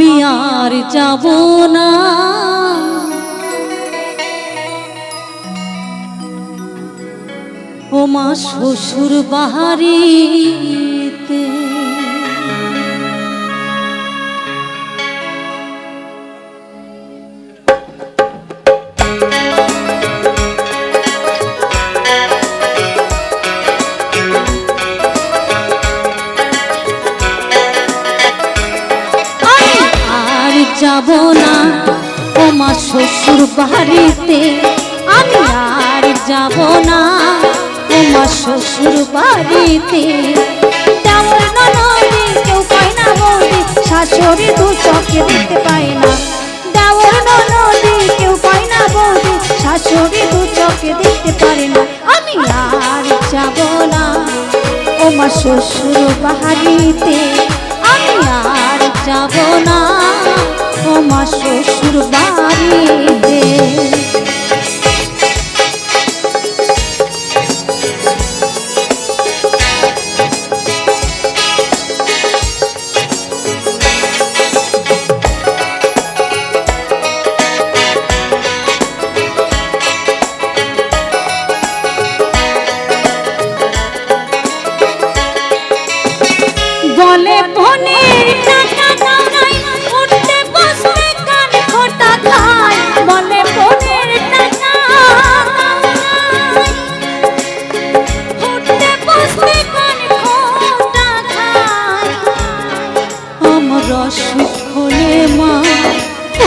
আমি আর যাব না। ও মা শ্বশুর বাহারিতে যাব না। ও মা শ্বশুর বাড়িতে আমি আর যাব না। ও মা শ্বশুর বাড়িতে কেউ পায় না বৌদি শাশুড়ি দু চোখে দেখতে পায় না। দেওয়ার ননদে কেউ পায় না বৌদি শাশুড়ি দু চোখে দেখতে পারে না। আমি আর যাব না। ও মা শ্বশুর বাড়িতে আমি আর যাব না। মা শ্বশুর বাড়িতে হলে মা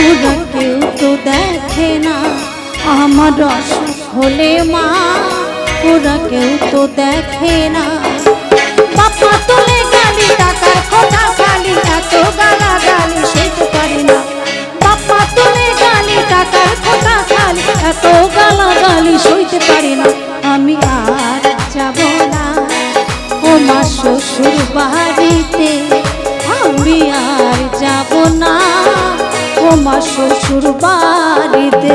ওরা কেউ তো দেখে না। আমার অসুখ হলে মা ওরা কেউ তো দেখে না। বাপা তুলে গালি, টাকার খোটা খালি এত গালা গালি সইতে পারি না। বাপা তুলে গালি, টাকার খোটা খালি এত গালা গালি সইতে পারি না। আমি আর যাব না। শ্বশুর বাড়িতে আমি আর যাব না। তোমার শ্বশুর বাড়িতে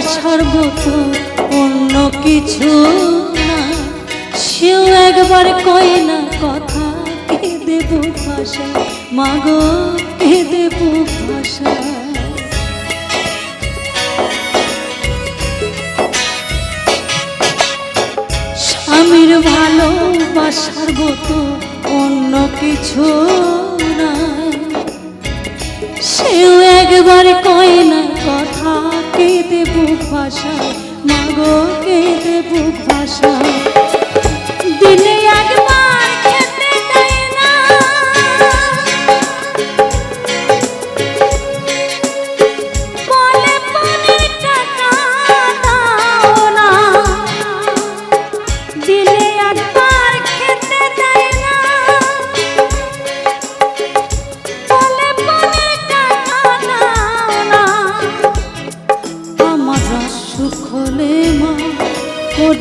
মতো অন্য কিছু না। সেও একবার কয় না, কথা কে দেব ভাষা? মাগো, কে দেব ভাষা? স্বামীর ভালোবাসার মতো অন্য কিছু না। সেও একবার কয় না ভাষা। মাগো কে দেব ভাষা।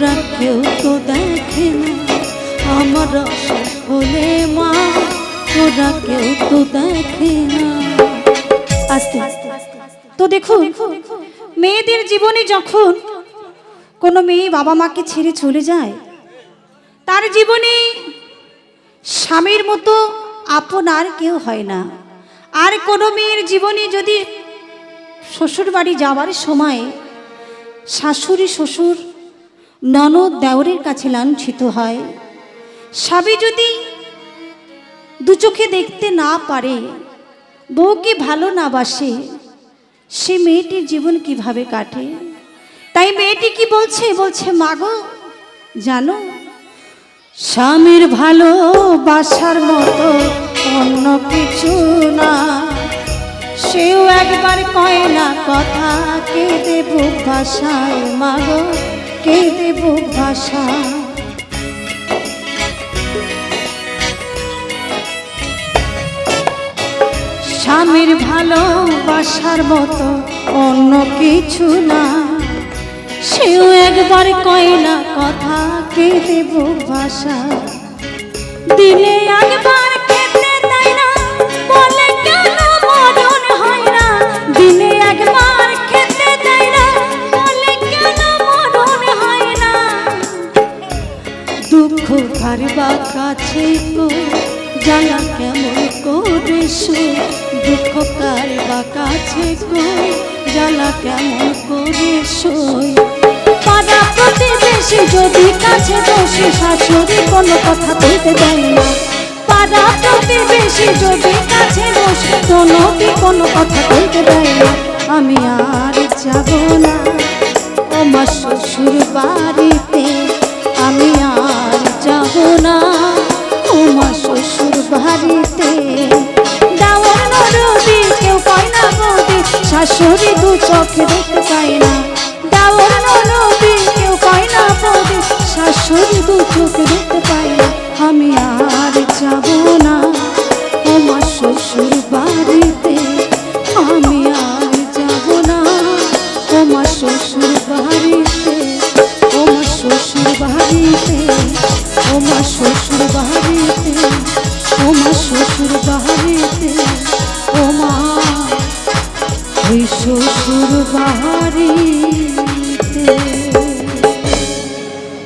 ওরা কেউ তো দেখে না। আমার হলে মা ওরা কেউ তো দেখে না। আস্তে তো দেখুন, মেয়েদের জীবনে যখন কোনো মেয়ে বাবা মাকে ছেড়ে চলে যায়, তার জীবনে স্বামীর মতো আপন আর কেউ হয় না। আর কোনো মেয়ের জীবনে যদি শ্বশুর বাড়ি যাওয়ার সময় শাশুড়ি, শ্বশুর ননদ দেওরের কাছে লাঞ্ছিত হয়। স্বামী যদি দু চোখে দেখতে না পারে বউকে ভালো না বাসে? সে মেয়েটির জীবন কীভাবে কাটে? তাই মেয়েটি কি বলছে? বলছে মাগো জানো, স্বামীর ভালোবাসার মতো অন্য কিছু না। সেও একবার কয় না কথা কে দেব ভাষায় মাগো কে দেব ভাষা? স্বামীর ভালোবাসার মতো অন্য কিছু না। সেও একবার কয় না, কথা কে দেব ভাষা? দিনে দুঃখ কারবা কাছে জ্বালা কেমন করে দুঃখ কারবা কাছে গো জ্বালা কেমন করে শোয় পাড়া প্রতিবেশী যদি কাছে বসে, শাশুড়ি কোনো কথা বলতে দেয় না। পাড়া প্রতিবেশী যদি কাছে বসে, কোনো কি কোনো কথা বলতে দেয় না। আমি আর যাব না। আমার শ্বশুর বাড়িতে শ্বশুর দাও নদী কেউ পায় না বৌদি শাশুড়ি দু চোখে দেখতে পায় না। বাড়িতে